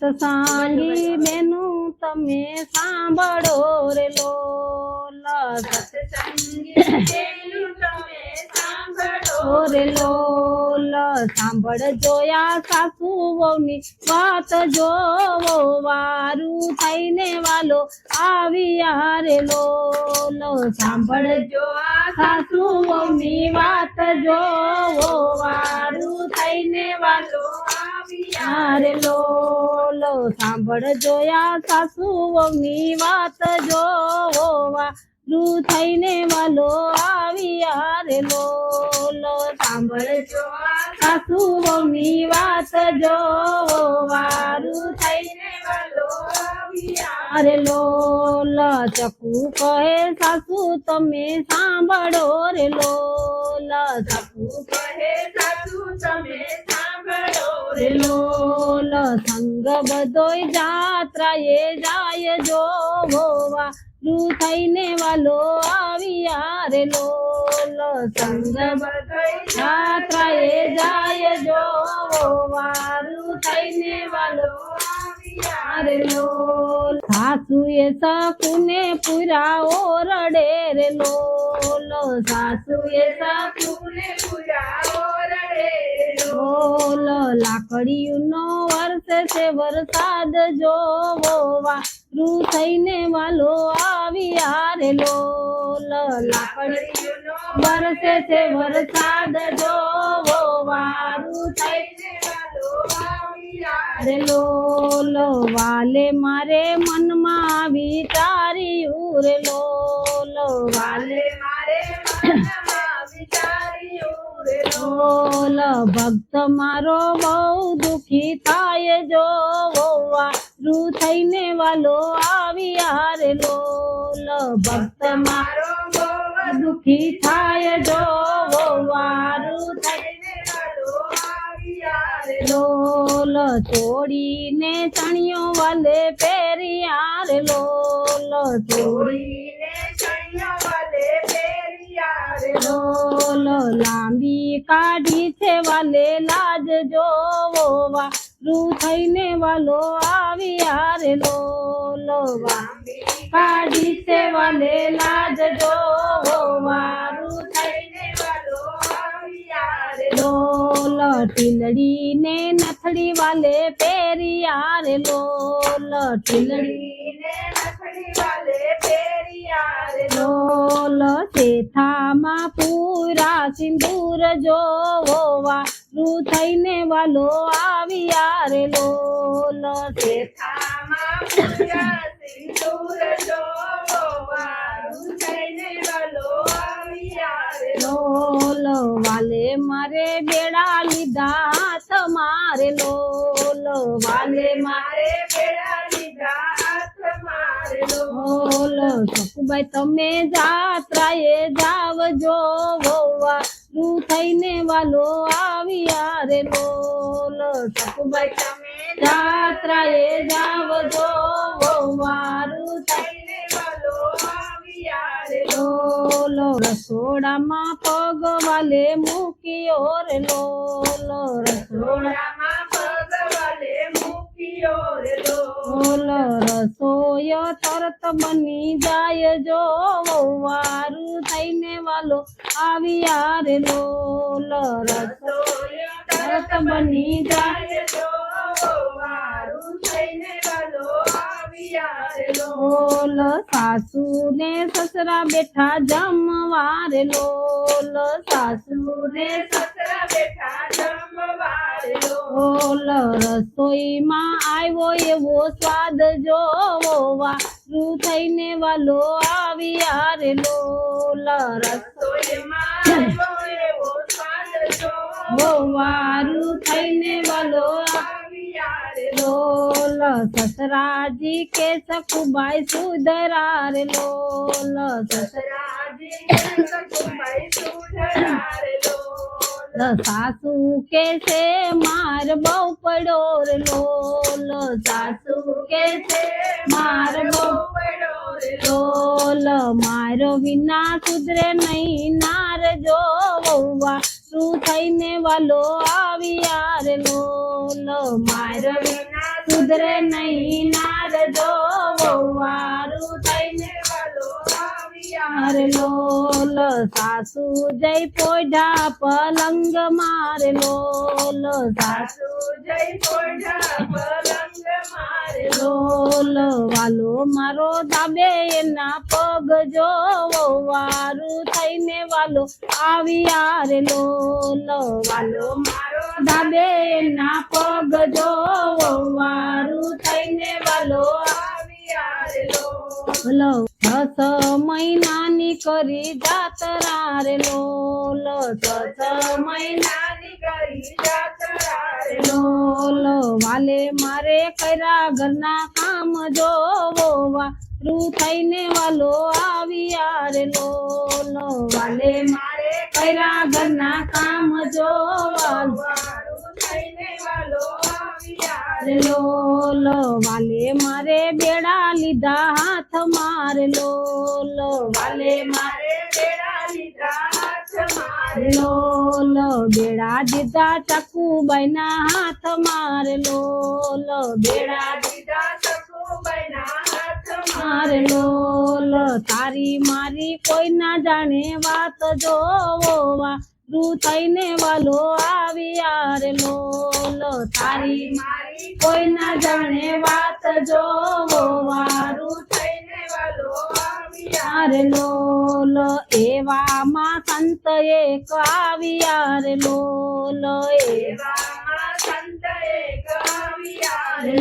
સત્સંગી બેનું તમે સાંભળો રે લોલ ઓરે લોલ સાંભળ જોયા સાસુ વહુની વાત જોવો. વારું થઈને વાલો આવ્યા રે લોલ સાંભળ જોયા સાસુ વહુની વાત જોવો. વારું થઈને વાલો આવ્યા લો લો સાંભળ જોયા સાસુ, વહુની વાત જોવા રૂ થઈને વાલો આવી રે લો સાંભળ જો સાસુ, વહુની વાત જોવા રૂ થઈને અરે લોલ, ચકુ કહે સાસુ, તમે સાંભળો રે લોલ. ચકુ કહે સાસુ, તમે સાંભળો રે લોલ. સંગ બધોય જાત્રાએ જાય જો ભોવા રૂ થઈને વાલો આવ્યા રે લોલ. સંગ બધોય જાત્રાએ જાય જોવા રૂ થઈને વાલો આવ્યા સાસુએ સાસુને પુરા ઓરડે રે સાસુએ સાસુને પુરાવો રડે લોલ લાકડીયુંનો વર્ષ છે વરસાદ જોવો રૂ થઈને વાલો આવી આરે લોલ લાકડી લાકડીનો વર્ષે છે વરસાદ જોવા વારું વાલો આવ્યા લો વાલે મારે મનમાં વિચાર્યું રે લો વાલે મારે લોલ ભક્ત મારો બહુ દુખી થાય જો વારુ થઈને વાલો આવી રે લોલ ભક્ત મારો બહુ દુખી થાય જોવા લોલ ચોડીને ચણિયો વાલે પેરી આર લોલ ચોરીને ચણિયા વાલે પેરી આર લોલ લાંબી કાઢી છે વાલે લાજ જોવા રૂ થઈને વાલો આવી આર લોલ લાંબી કાઢી છે વાલે લાજ જોવા લોલ ટીલડી ને નથડી વાલે પહેર્યા રે લોલ ટીલડી ને નથડી વાલે પહેર્યા રે લોલ શેથામાં પૂરા સિંદૂર જોવા રૂ થઈને વાલો આવ્યા રે લોલ થામા પૂજા સકુબાઈ તમે જાત્રાએ જાવજો વોવા. રૂ થઈને વાલો આવ્યા રે લોલ સકુબાઈ તમે જાત્રાએ જાવ જોવા રૂ થઈને વાલો આવ્યા રસોડામાં પગ વાલે મૂક્યો રે લોલ રસોડા લો ઓલ રસોય તરત બની જાય જો વારું થઈને વાલો આવી રે લોલ રસોય તરત બની જાય જો લોલ. સાસુ ને સસરા બેઠા જમવારે લોલ. સાસુ ને સસરા બેઠા ઓલ રસોઈમાં આવ્યો એવો સ્વાદ જોવો રૂ થઈને વાલો આવી આરે લોલ વારું થઈને વાલો લોલ સસરાજી કે સખુબાઈ સુધરા રે લોલ સસરા સસરાજી સકુબાઈ સુધરા રે લો સાસુ કે છે, માર બહુ પડોર લોલ. સાસુ કે છે, માર બહુ લોલ. મારો વિના સુધરે નહીં નાર જોવા શું થઈને વાલો યાર રે લોલ. મારો વિના સુધરે નહીં નાર જો આવ્યા મારે લોલ સાસુ જય પોઢા પલંગ મારે લોલ. સાસુ જય પોઢા પલંગ મારે લોલ વાલો મારો દાબે એના પગ જો વારું થઈને વાલો આવી રે લોલ. વાલો મારો દાબે એના પગ જો વારું થઈને વાલો આવી રે લો લો દસ મહિનાની કરી જાતરા રે લોલ દસ મહિનાની કરી જાતરા રે લોલ વાલે મારે કર્યા ઘરના કામ જોવા રૂ થઈને વાલો આરે રે લોલ વાલે મારે કર્યા ઘરના કામ જોવા, વારું થઈને વાલો આવી રે લોલ વાલે મારે બેડા લીધા હાથ માર લોલ. વાલે મારે બેડા લીધા હાથ મારે લોલ. બેડા દીધા ચકુ ના હાથ માર લોલ. બેડા દીધા સકુબાઈના હાથ માર લોલ. તારી મારી કોઈ ના જાણે વાત જોવા રૂ થઈને વાલો આવી યાર લોલ. તારી મારી કોઈ ના જાણે વાત જોવો, વારું થઈને વાલો આવ્યા લોલ એવામાં સંત એક આવ્યાર લોલ એવામાં સંત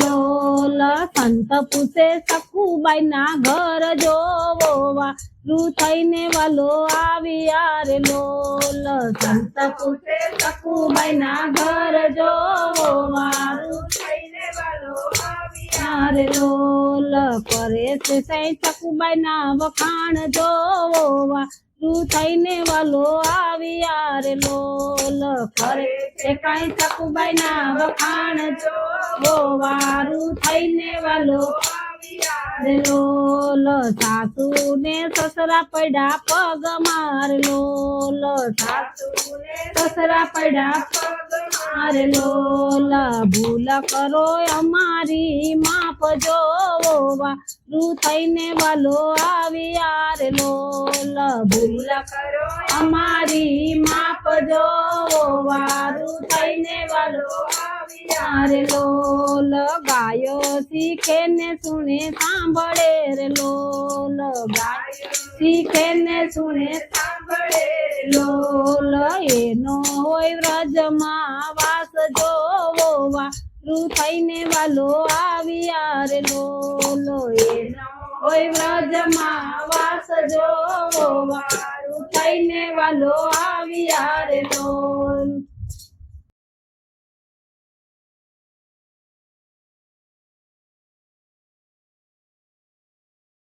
લોલ સંત પૂછે સખુબાઈ ના ઘર જોવો, વારું થઈને વાલો આવ્યા રે લોલ સંત પૂછે સખુબાઈ ના ઘર જોવો રૂ થઈને વાલો તારે લોલ પરેશ સૈ સઈ ચકુબાઈ ના વખાણ જોવા. તું થઈને વાલો આવી આરે લોલ કરે છે કઈ ચકુબાઈ ના વખાણ જોવા. રૂ થઈને વાલો આવ્યા લો સાસુ ને સસરા પડ્યા પગ મારલો, લો સાસુ સસરા પડ્યા પગ મારલો લોલ ભૂલ કરો અમારી માફ જોવા રૂ થઈને વાલો આવી આરલો, લ ભૂલ કરો અમારી માફ જોવા રૂ થઈને વાલો આવ્યા લો લગાયો ગાયો શીખે ને સુને સાંભળે રે લો લગાયો શીખે ને સુને સાંભળે લોલ એનો હોય વ્રજમાં વાસ જોવા રૂ થઈને વાલો આવ્યા રે લોલો એનો હોય વ્રજમાં વાસ જોવા રૂ થઈને વાલો આવ્યા રે લોલ